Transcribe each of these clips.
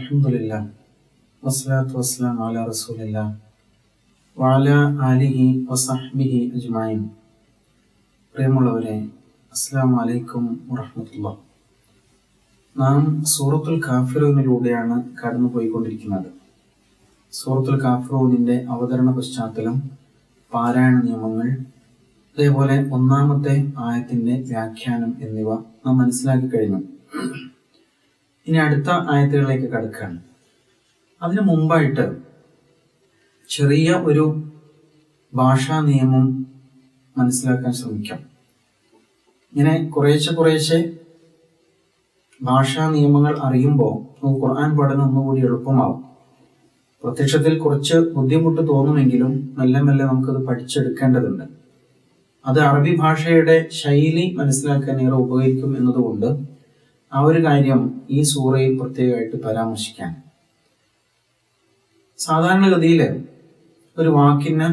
അൽഹംദുലില്ലാ. വസ്സലാത്തു വസ്സലാം അലാ റസൂലില്ലാ. വഅല ആലിഹി വസഹ്ബിഹി അജ്മഈൻ പ്രിയമുള്ളവരെ നാം സൂറത്തുൽ കാഫിറൂനിലൂടെയാണ് കടന്നു പോയിക്കൊണ്ടിരിക്കുന്നത് സൂറത്തുൽ കാഫിറൂനിന്റെ അവതരണ പശ്ചാത്തലം പാരായണ നിയമങ്ങൾ അതേപോലെ ഒന്നാമത്തെ ആയത്തിന്റെ വ്യാഖ്യാനം എന്നിവ നാം മനസ്സിലാക്കി കഴിഞ്ഞു. ഇനി അടുത്ത ആയത്തുകളിലേക്ക് കടക്കുകയാണ്. അതിനു മുമ്പായിട്ട് ചെറിയ ഒരു ഭാഷാ നിയമം മനസ്സിലാക്കാൻ ശ്രമിക്കാം. ഇങ്ങനെ കുറേശ്ശെ കുറേശ്ശെ ഭാഷാ നിയമങ്ങൾ അറിയുമ്പോൾ നമുക്ക് ഖുർആൻ പഠനം ഒന്നുകൂടി എളുപ്പമാവും. പ്രത്യക്ഷത്തിൽ കുറച്ച് ബുദ്ധിമുട്ട് തോന്നുമെങ്കിലും മെല്ലെ മെല്ലെ നമുക്കത് പഠിച്ചെടുക്കേണ്ടതുണ്ട്. അത് അറബി ഭാഷയുടെ ശൈലി മനസ്സിലാക്കാൻ ഏറെ ഉപകരിക്കും എന്നതുകൊണ്ട് ആ ഒരു കാര്യം ഈ സൂറയിൽ പ്രത്യേകമായിട്ട് പരാമർശിക്കാൻ. സാധാരണഗതിയിൽ ഒരു വാക്കിന്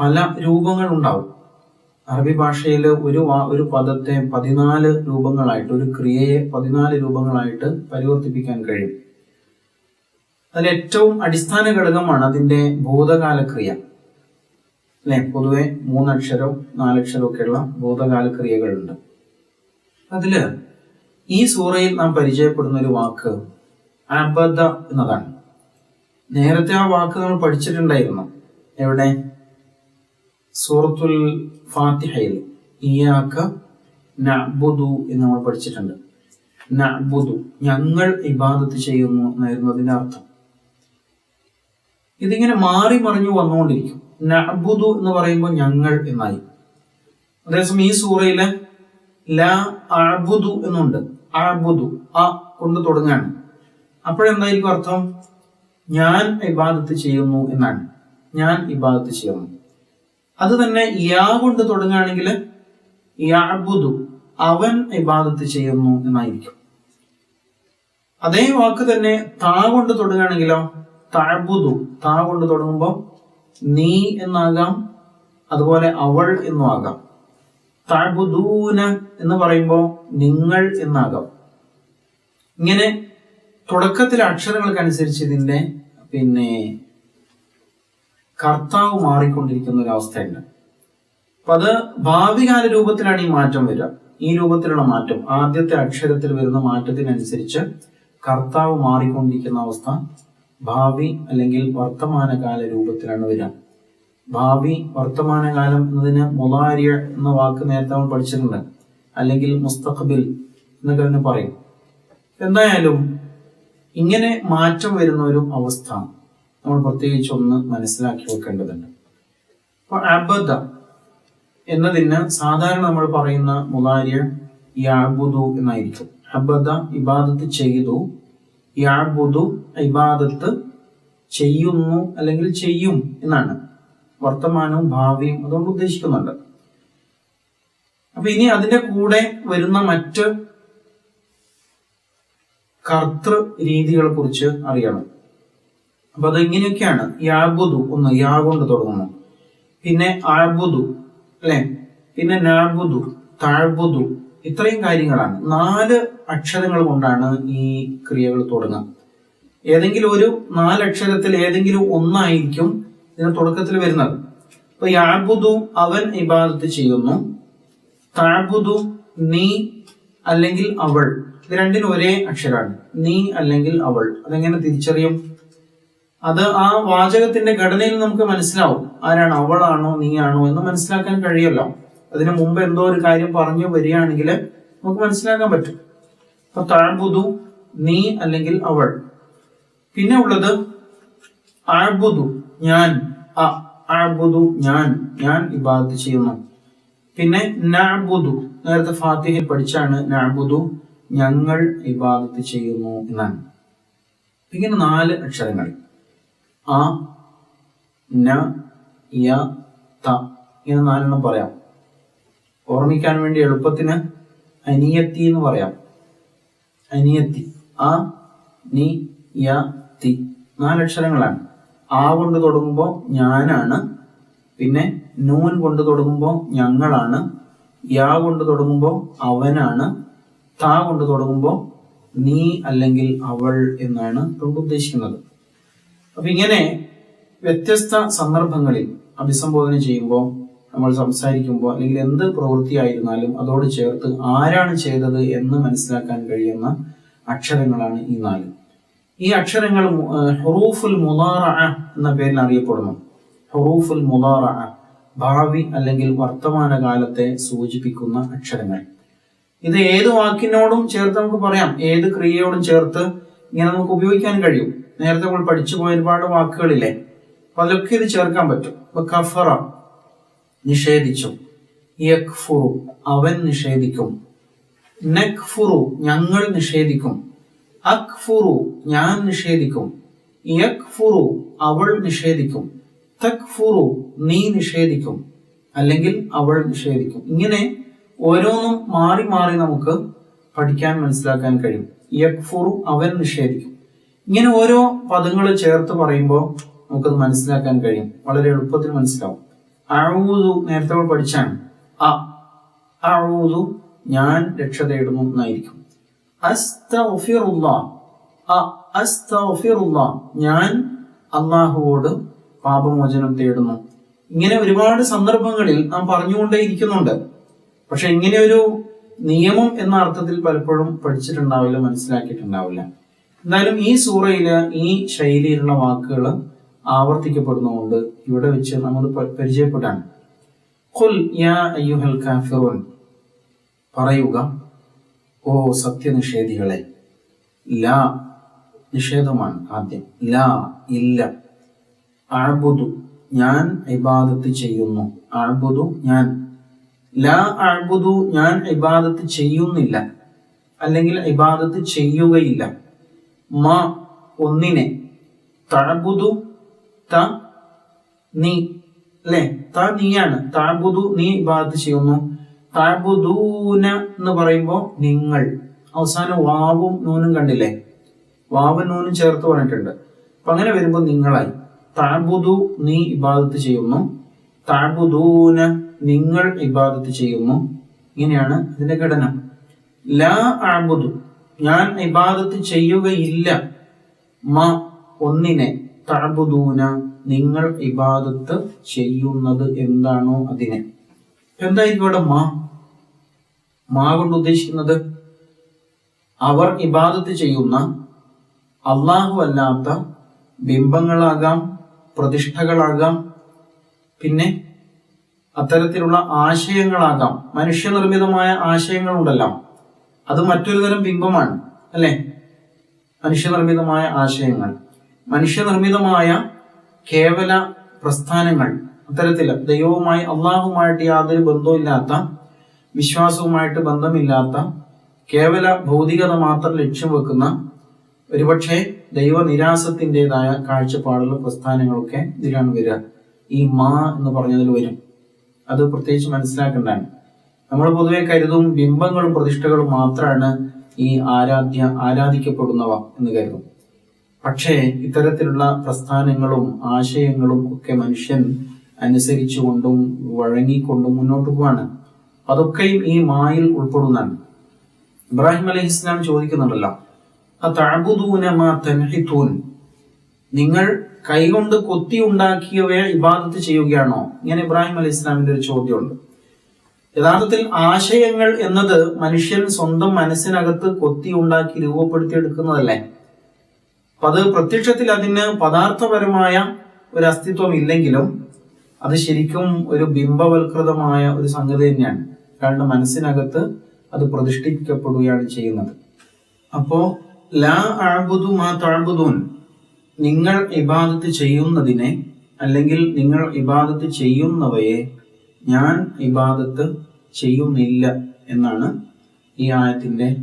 പല രൂപങ്ങൾ ഉണ്ടാവും. അറബി ഭാഷയിൽ ഒരു വാ ഒരു പദത്തെ പതിനാല് രൂപങ്ങളായിട്ട് ഒരു ക്രിയയെ പതിനാല് രൂപങ്ങളായിട്ട് പരിവർത്തിപ്പിക്കാൻ കഴിയും. അതിൽ ഏറ്റവും അടിസ്ഥാന ഘടകമാണ് അതിന്റെ ഭൂതകാല ക്രിയ അല്ലെ? പൊതുവെ മൂന്നക്ഷരവും നാലക്ഷരവും ഒക്കെയുള്ള ഭൂതകാല ക്രിയകളുണ്ട് അതിൽ ഈ സൂറയിൽ നാം പരിചയപ്പെടുന്ന ഒരു വാക്ക് അബദ എന്നതാണ്. നേരത്തെ ആ വാക്ക് നമ്മൾ പഠിച്ചിട്ടുണ്ടായിരുന്നു. എവിടെ? സൂറത്തുൽ ഫാത്തിഹയിൽ. ഇയാക്ക നബുദു എന്ന് നമ്മൾ പഠിച്ചിട്ടുണ്ട്. നബുദു ഞങ്ങൾ ഇബാദത്ത് ചെയ്യുന്നു എന്നായിരുന്നു അതിന്റെ അർത്ഥം. ഇതിങ്ങനെ മാറി മറിഞ്ഞു വന്നുകൊണ്ടിരിക്കും. നബുദു എന്ന് പറയുമ്പോൾ ഞങ്ങൾ എന്നായി. അതേസമയം ഈ സൂറയിലെ ലാ അബുദു എന്നുണ്ട്. അഅബുദു ആ കൊണ്ട് തുടങ്ങാണ് അപ്പോഴെന്തായിരിക്കും അർത്ഥം? ഞാൻ ഇബാദത്ത് ചെയ്യുന്നു എന്നാണ്. ഞാൻ ഇബാദത്ത് ചെയ്യുന്നു. അത് തന്നെ യാ കൊണ്ട് തുടങ്ങുകയാണെങ്കിൽ യാബുദു അവൻ ഇബാദത്ത് ചെയ്യുന്നു എന്നായിരിക്കും. അതേ വാക്ക് തന്നെ താ കൊണ്ട് തുടങ്ങുകയാണെങ്കിലോ താബുദു താ കൊണ്ട് തുടങ്ങുമ്പോൾ നീ എന്നാകാം അതുപോലെ അവൾ എന്നും ആകാം. താബുദൂന എന്ന് പറയുമ്പോൾ നിങ്ങൾ എന്നാകാം. ഇങ്ങനെ തുടക്കത്തിലെ അക്ഷരങ്ങൾക്കനുസരിച്ച് ഇതിന്റെ പിന്നെ കർത്താവ് മാറിക്കൊണ്ടിരിക്കുന്ന ഒരു അവസ്ഥയുണ്ട്. അപ്പൊ അത് ഭാവികാല രൂപത്തിലാണ് ഈ മാറ്റം വരിക. ഈ രൂപത്തിലുള്ള മാറ്റം ആദ്യത്തെ അക്ഷരത്തിൽ വരുന്ന മാറ്റത്തിനനുസരിച്ച് കർത്താവ് മാറിക്കൊണ്ടിരിക്കുന്ന അവസ്ഥ ഭാവി അല്ലെങ്കിൽ വർത്തമാനകാല രൂപത്തിലാണ് വരിക. ഭാവി വർത്തമാനകാലം എന്നതിന് മുലാരിയ എന്ന വാക്ക് നേരത്തെ നമ്മൾ പഠിച്ചിട്ടുണ്ട്. അല്ലെങ്കിൽ മുസ്തഖബിൽ എന്നൊക്കെ തന്നെ പറയും. എന്തായാലും ഇങ്ങനെ മാറ്റം വരുന്ന ഒരു അവസ്ഥ നമ്മൾ പ്രത്യേകിച്ച് ഒന്ന് മനസ്സിലാക്കി വെക്കേണ്ടതുണ്ട്. അപ്പൊ അബദ്ധ എന്നതിന് സാധാരണ നമ്മൾ പറയുന്ന മുലാരിയ യാബുദു എന്നായിരിക്കും. അബദ ഇബാദത്ത് ചെയ്തു യാബുദു ഇബാദത്ത് ചെയ്യുന്നു അല്ലെങ്കിൽ ചെയ്യും എന്നാണ്. വർത്തമാനവും ഭാവിയും അതുകൊണ്ട് ഉദ്ദേശിക്കുന്നുണ്ട്. അപ്പൊ ഇനി അതിന്റെ കൂടെ വരുന്ന മറ്റ് കർത്തൃ രീതികളെ കുറിച്ച് അറിയണം. അപ്പൊ അത് ഇങ്ങനെയൊക്കെയാണ് യാബുദു ഒന്ന് യാ കൊണ്ട് തുടങ്ങുന്നു. പിന്നെ ആബുദു അല്ലെ? പിന്നെ നാബുദു താഴ്ബുദു ഇത്രയും കാര്യങ്ങളാണ്. നാല് അക്ഷരങ്ങൾ കൊണ്ടാണ് ഈ ക്രിയകൾ തുടങ്ങുക. ഏതെങ്കിലും ഒരു നാലക്ഷരത്തിൽ ഏതെങ്കിലും ഒന്നായിരിക്കും ഇതിന് തുടക്കത്തിൽ വരുന്നത്. ഇപ്പൊ യാബുദു അവൻ ഇബാദത്ത് ചെയ്യുന്നു. താബുദു നീ അല്ലെങ്കിൽ അവൾ. ഇത് രണ്ടിനും ഒരേ അക്ഷരാണ്. നീ അല്ലെങ്കിൽ അവൾ. അതെങ്ങനെ തിരിച്ചറിയും? അത് ആ വാചകത്തിന്റെ ഘടനയിൽ നമുക്ക് മനസ്സിലാവും. ആരാണ് അവളാണോ നീയാണോ എന്ന് മനസ്സിലാക്കാൻ കഴിയല്ലോ അതിനു മുമ്പ് എന്തോ ഒരു കാര്യം പറഞ്ഞു വരികയാണെങ്കിൽ നമുക്ക് മനസ്സിലാക്കാൻ പറ്റും. അപ്പൊ താഴ്ബുദു നീ അല്ലെങ്കിൽ അവൾ. പിന്നെ ഉള്ളത് ആഴ്ബുദു ഞാൻ അ ഞാൻ ഞാൻ ഇബാദത്ത് ചെയ്യുന്നു. പിന്നെ നഅബുദു നേരത്തെ ഫാത്തിഹയിൽ പഠിച്ചാണ് നാബുദു ഞങ്ങൾ ഇബാദത്ത് ചെയ്യുന്നു എന്നാണ്. ഇങ്ങനെ നാല് അക്ഷരങ്ങൾ. ആ ന യ ത ഇങ്ങനെ നാലെണ്ണം പറയാം. ഓർമ്മിക്കാൻ വേണ്ടി എളുപ്പത്തിന് അനിയത്തി എന്ന് പറയാം. അനിയത്തി. ആ നി യ തി. നാലക്ഷരങ്ങളാണ് ആ കൊണ്ട് തുടങ്ങുമ്പോൾ ഞാനാണ്. പിന്നെ നൂൻ കൊണ്ട് തുടങ്ങുമ്പോൾ ഞങ്ങളാണ്. യാ കൊണ്ട് തുടങ്ങുമ്പോൾ അവനാണ്. താ കൊണ്ട് തുടങ്ങുമ്പോൾ നീ അല്ലെങ്കിൽ അവൾ എന്നാണ് കൊണ്ട് ഉദ്ദേശിക്കുന്നത്. അപ്പൊ ഇങ്ങനെ വ്യത്യസ്ത സന്ദർഭങ്ങളിൽ അഭിസംബോധന ചെയ്യുമ്പോൾ നമ്മൾ സംസാരിക്കുമ്പോൾ അല്ലെങ്കിൽ എന്ത് പ്രവൃത്തിയായിരുന്നാലും അതോട് ചേർത്ത് ആരാണ് ചെയ്തത് എന്ന് മനസ്സിലാക്കാൻ കഴിയുന്ന അക്ഷരങ്ങളാണ് ഈ നാല്. ഈ അക്ഷരങ്ങൾ ഹുറൂഫുൽ മുലാറ എന്ന പേരിൽ അറിയപ്പെടുന്നു. ഹുറൂഫുൽ മുലാറ ഭാവി അല്ലെങ്കിൽ വർത്തമാനകാലത്തെ സൂചിപ്പിക്കുന്ന അക്ഷരങ്ങൾ. ഇത് ഏത് വാക്കിനോടും ചേർത്ത് നമുക്ക് പറയാം. ഏത് ക്രിയയോടും ചേർത്ത് ഇങ്ങനെ നമുക്ക് ഉപയോഗിക്കാൻ കഴിയും. നേരത്തെ നമ്മൾ പഠിച്ചു പോയ ഒരുപാട് വാക്കുകളില്ലേ? അപ്പൊ അതിലൊക്കെ ഇത് ചേർക്കാൻ പറ്റും. ഇപ്പൊ കഫറ നിഷേധിച്ചു. അവൻ നിഷേധിക്കും. നക്ഫുറു ഞങ്ങൾ നിഷേധിക്കും. അക്ഫുറു ഞാൻ നിഷേധിക്കും. യക്ഫുറു അവൾ നിഷേധിക്കും. തക്ഫുറു നീ നിഷേധിക്കും. അല്ലെങ്കിൽ അവൾ നിഷേധിക്കും. ഇങ്ങനെ ഓരോന്നും മാറി മാറി നമുക്ക് പഠിക്കാൻ മനസ്സിലാക്കാൻ കഴിയും. യക്ഫുറു അവൻ നിഷേധിക്കും. ഇങ്ങനെ ഓരോ പദങ്ങൾ ചേർത്ത് പറയുമ്പോൾ നമുക്കത് മനസ്സിലാക്കാൻ കഴിയും. വളരെ എളുപ്പത്തിൽ മനസ്സിലാവും. അഴൂതു നേരത്തെ പഠിച്ചാണ്. അ അഴൂതു ഞാൻ രക്ഷ തേടുന്നു എന്നായിരിക്കും. ഞാൻ അള്ളാഹുവോട് പാപമോചനം തേടുന്നു. ഇങ്ങനെ ഒരുപാട് സന്ദർഭങ്ങളിൽ നാം പറഞ്ഞുകൊണ്ടേ ഇരിക്കുന്നുണ്ട്. പക്ഷെ ഇങ്ങനെ ഒരു നിയമം എന്ന അർത്ഥത്തിൽ പലപ്പോഴും പഠിച്ചിട്ടുണ്ടാവില്ല മനസ്സിലാക്കിയിട്ടുണ്ടാവില്ല. എന്നാലും ഈ സൂറയിൽ ഈ ശൈലിയിലുള്ള വാക്കുകൾ ആവർത്തിക്കപ്പെടുന്നതുകൊണ്ട് ഇവിടെ വെച്ച് നമ്മൾ പരിചയപ്പെട്ടാണ് പറയുക ഓ സത്യനിഷേധികളെ. ലാ നിഷേധമാണ് ആദ്യം. ലാ ഇല്ല. അഴബുദു ഞാൻ ഇബാദത്ത് ചെയ്യുന്നു. അഴബുദു ഞാൻ. ലാ അഴബുദു ഞാൻ ഇബാദത്ത് ചെയ്യുന്നില്ല. അല്ലെങ്കിൽ ഇബാദത്ത് ചെയ്യുകയില്ല. മ ഒന്നിനെ. തഴബുദു ത നീ. അല്ലെ ത നീയാണ്. തഴബുദു നീ ഇബാദത്ത് ചെയ്യുന്നു. താബുദൂന എന്ന് പറയുമ്പോൾ നിങ്ങൾ. അവസാനം വാവും നൂനും കണ്ടില്ലേ? വാവും നൂനും ചേർത്ത് പറഞ്ഞിട്ടുണ്ട് അപ്പൊ അങ്ങനെ വരുമ്പോ നിങ്ങളായി. താബുദു നീ ഇബാദത്ത് ചെയ്യുന്നു. താബുദൂന നിങ്ങൾ ഇബാദത്ത് ചെയ്യുന്നു. ഇങ്ങനെയാണ് ഇതിന്റെ ഘടന. ലാ ആബുദു ഞാൻ ഇബാദത്ത് ചെയ്യുകയില്ല. മ ഒന്നിനെ. താബുദൂന നിങ്ങൾ ഇബാദത്ത് ചെയ്യുന്നത് എന്താണോ അതിനെ. എന്തായിരിക്കും ഇവിടെ മാ? മാ കൊണ്ട് ഉദ്ദേശിക്കുന്നത് അവർ ഇബാദത്ത് ചെയ്യുന്ന അള്ളാഹു അല്ലാത്ത ബിംബങ്ങളാകാം പ്രതിഷ്ഠകളാകാം പിന്നെ അത്തരത്തിലുള്ള ആശയങ്ങളാകാം. മനുഷ്യനിർമ്മിതമായ ആശയങ്ങളുണ്ടല്ലോ. അത് മറ്റൊരു തരം ബിംബമാണ് അല്ലെ? മനുഷ്യനിർമ്മിതമായ ആശയങ്ങൾ. മനുഷ്യനിർമ്മിതമായ കേവല പ്രസ്ഥാനങ്ങൾ അത്തരത്തിൽ ദൈവവുമായി അള്ളാഹുമായിട്ട് യാതൊരു ബന്ധവുമില്ലാത്ത വിശ്വാസവുമായിട്ട് ബന്ധമില്ലാത്ത കേവല ഭൗതികത മാത്രം ലക്ഷ്യം വെക്കുന്ന ഒരുപക്ഷെ ദൈവനിരാസത്തിന്റെതായ കാഴ്ചപ്പാടുകളും പ്രസ്ഥാനങ്ങളൊക്കെ ഇതിലാണ് വരിക. ഈ മാ എന്ന് പറഞ്ഞതിൽ വരും. അത് പ്രത്യേകിച്ച് മനസ്സിലാക്കേണ്ടതാണ്. നമ്മൾ പൊതുവെ കരുതും ബിംബങ്ങളും പ്രതിഷ്ഠകളും മാത്രമാണ് ഈ ആരാധ്യ ആരാധിക്കപ്പെടുന്നവ എന്ന് കരുതും. പക്ഷേ ഇത്തരത്തിലുള്ള പ്രസ്ഥാനങ്ങളും ആശയങ്ങളും ഒക്കെ മനുഷ്യൻ അനുസരിച്ചുകൊണ്ടും വഴങ്ങിക്കൊണ്ടും മുന്നോട്ട് പോവാണ്. അതൊക്കെയും ഈ മായിൽ ഉൾപ്പെടുന്നതാണ്. ഇബ്രാഹിം അലൈഹി ഇസ്ലാം ചോദിക്കുന്നുണ്ടല്ലോ? നിങ്ങൾ കൈകൊണ്ട് കൊത്തി ഉണ്ടാക്കിയവയെ ഇബാദത്ത് ചെയ്യുകയാണോ? ഇങ്ങനെ ഇബ്രാഹിം അലൈഹി ഇസ്ലാമിന്റെ ഒരു ചോദ്യമുണ്ട്. യഥാർത്ഥത്തിൽ ആശയങ്ങൾ എന്നത് മനുഷ്യൻ സ്വന്തം മനസ്സിനകത്ത് കൊത്തി ഉണ്ടാക്കി രൂപപ്പെടുത്തിയെടുക്കുന്നതല്ലേ? അപ്പൊ അത് പ്രത്യക്ഷത്തിൽ അതിന് പദാർത്ഥപരമായ ഒരു അസ്തിത്വം ഇല്ലെങ്കിലും അത് ശരിക്കും ഒരു ബിംബവൽകൃതമായ ഒരു സംഗതി തന്നെയാണ്. ഒരാളുടെ മനസ്സിനകത്ത് അത് പ്രതിഷ്ഠിക്കപ്പെടുകയാണ് ചെയ്യുന്നത്. അപ്പോ ലാ അഅബുദു മാ താഴ്ബുദൂൻ നിങ്ങൾ ഇബാദത്ത് ചെയ്യുന്നതിനെ അല്ലെങ്കിൽ നിങ്ങൾ ഇബാദത്ത് ചെയ്യുന്നവയെ ഞാൻ ഇബാദത്ത് ചെയ്യുന്നില്ല എന്നാണ് ഈ ആയത്തിന്റെ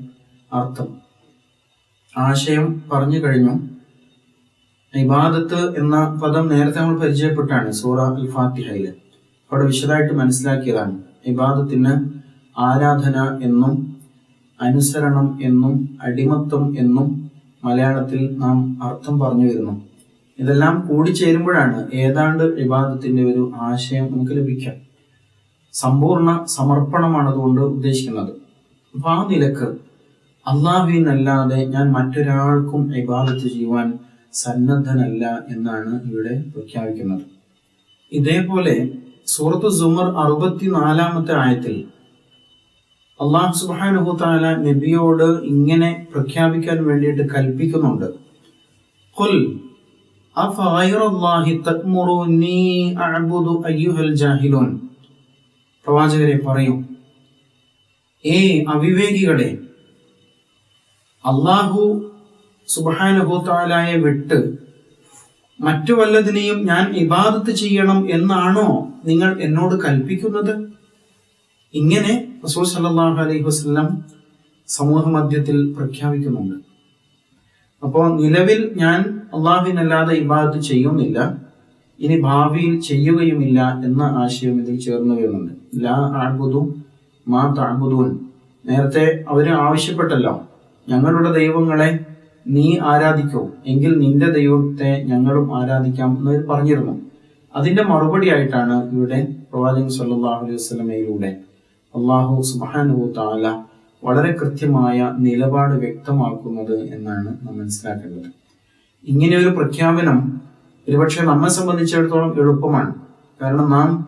അർത്ഥം. ആശയം പറഞ്ഞു കഴിഞ്ഞു. ഇബാദത്ത് എന്ന പദം നേരത്തെ നമ്മൾ പരിചയപ്പെട്ടാണ് സൂറ അൽ ഫാത്തിഹയിൽ അവിടെ വിശദമായിട്ട് മനസ്സിലാക്കിയതാണ്. ഇബാദത്തിന് ആരാധന എന്നും അനുസരണം എന്നും അടിമത്വം എന്നും മലയാളത്തിൽ നാം അർത്ഥം പറഞ്ഞു വരുന്നു. ഇതെല്ലാം കൂടിച്ചേരുമ്പോഴാണ് ഏതാണ്ട് വിവാദത്തിന്റെ ഒരു ആശയം നമുക്ക് ലഭിക്കാം സമ്പൂർണ സമർപ്പണമാണ് അതുകൊണ്ട് ഉദ്ദേശിക്കുന്നത്. അപ്പൊ ആ നിലയ്ക്ക് അള്ളാഹുവിനല്ലാതെ ഞാൻ മറ്റൊരാൾക്കും ഇബാദത്ത് ചെയ്യുവാൻ സന്നദ്ധനല്ല എന്നാണ് ഇവിടെ പ്രഖ്യാപിക്കുന്നത്. ഇതേപോലെ സൂറത്ത് സുമർ അറുപത്തിനാലാമത്തെ ആയത്തിൽ അള്ളാഹു സുബാനുഹുത്താല നബിയോട് ഇങ്ങനെ പ്രഖ്യാപിക്കാൻ വേണ്ടിയിട്ട് കൽപ്പിക്കുന്നുണ്ട്. പ്രവാചകരെ പറയൂ ഏ അവിവേകികളെ അള്ളാഹു സുബാനുഹുത്താലയെ താലായെ വിട്ട് മറ്റു വല്ലതിനെയും ഞാൻ ഇബാദത്ത് ചെയ്യണം എന്നാണോ നിങ്ങൾ എന്നോട് കൽപ്പിക്കുന്നത്? ഇങ്ങനെ റസൂൽ സല്ലല്ലാഹു അലൈഹി വസല്ലം സമൂഹ മധ്യത്തിൽ പ്രഖ്യാപിക്കുന്നുണ്ട്. അപ്പോൾ നിലവിൽ ഞാൻ അള്ളാഹുവിനല്ലാതെ ഇബാദത്ത് ചെയ്യുന്നില്ല ഇനി ഭാവിയിൽ ചെയ്യുകയുമില്ല എന്ന ആശയം ഇതിൽ ചേർന്ന് വരുന്നുണ്ട്. ലാ ആബുദു മാ താബുദൂൻ നേരത്തെ അവർ ആവശ്യപ്പെട്ടല്ലോ ഞങ്ങളുടെ ദൈവങ്ങളെ നീ ആരാധിക്കൂ. എങ്കിൽ നിന്റെ ദൈവത്തെ ഞങ്ങളും ആരാധിക്കാം എന്ന് പറഞ്ഞിരുന്നു. അതിന്റെ മറുപടി ആയിട്ടാണ് ഇവിടെ പ്രവാചകൻ സല്ലാഹു അലൈഹി വസ്ലമയിലൂടെ അള്ളാഹു സുബ്ഹാനഹു താല വളരെ കൃത്യമായ നിലപാട് വ്യക്തമാക്കുന്നത് എന്നാണ് നാം മനസ്സിലാക്കേണ്ടത്. ഇങ്ങനെ ഒരു പ്രഖ്യാപനം ഒരുപക്ഷെ നമ്മെ സംബന്ധിച്ചിടത്തോളം എളുപ്പമാണ്. കാരണം നാം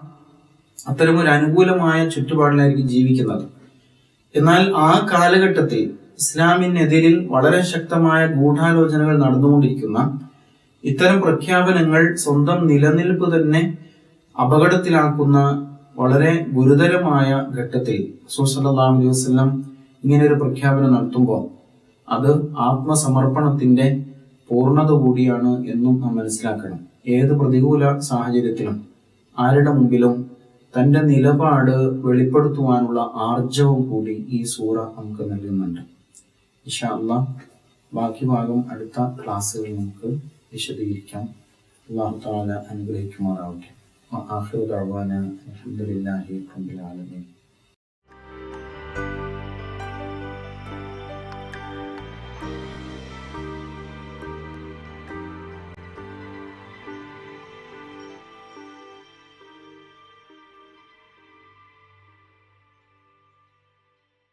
അത്തരമൊരു അനുകൂലമായ ചുറ്റുപാടിലായിരിക്കും ജീവിക്കുന്നത്. എന്നാൽ ആ കാലഘട്ടത്തിൽ ഇസ്ലാമിനെതിരിൽ വളരെ ശക്തമായ ഗൂഢാലോചനകൾ നടന്നുകൊണ്ടിരിക്കുന്ന ഇത്തരം പ്രഖ്യാപനങ്ങൾ സ്വന്തം നിലനിൽപ്പ് തന്നെ അപകടത്തിലാക്കുന്ന വളരെ ഗുരുതരമായ ഘട്ടത്തിൽ സല്ലല്ലാഹു അലൈഹി വസല്ലം ഇങ്ങനെ ഒരു പ്രഖ്യാപനം നടത്തുമ്പോൾ അത് ആത്മസമർപ്പണത്തിന്റെ പൂർണത കൂടിയാണ് എന്നും നാം മനസ്സിലാക്കണം. ഏത് പ്രതികൂല സാഹചര്യത്തിലും ആരുടെ മുമ്പിലും തന്റെ നിലപാട് വെളിപ്പെടുത്തുവാനുള്ള ആർജവം കൂടി ഈ സൂറ നമുക്ക് നൽകുന്നുണ്ട്. ഇഷാ അള്ളാ ബാക്കി ഭാഗം അടുത്ത ക്ലാസ്സുകളിൽ നമുക്ക് വിശദീകരിക്കാം. അള്ളാഹു താല അനുഗ്രഹിക്കുമാറാവട്ടെ. ദഅവാന അൽഹംദുലില്ലാഹി റബ്ബിൽ ആലമീൻ.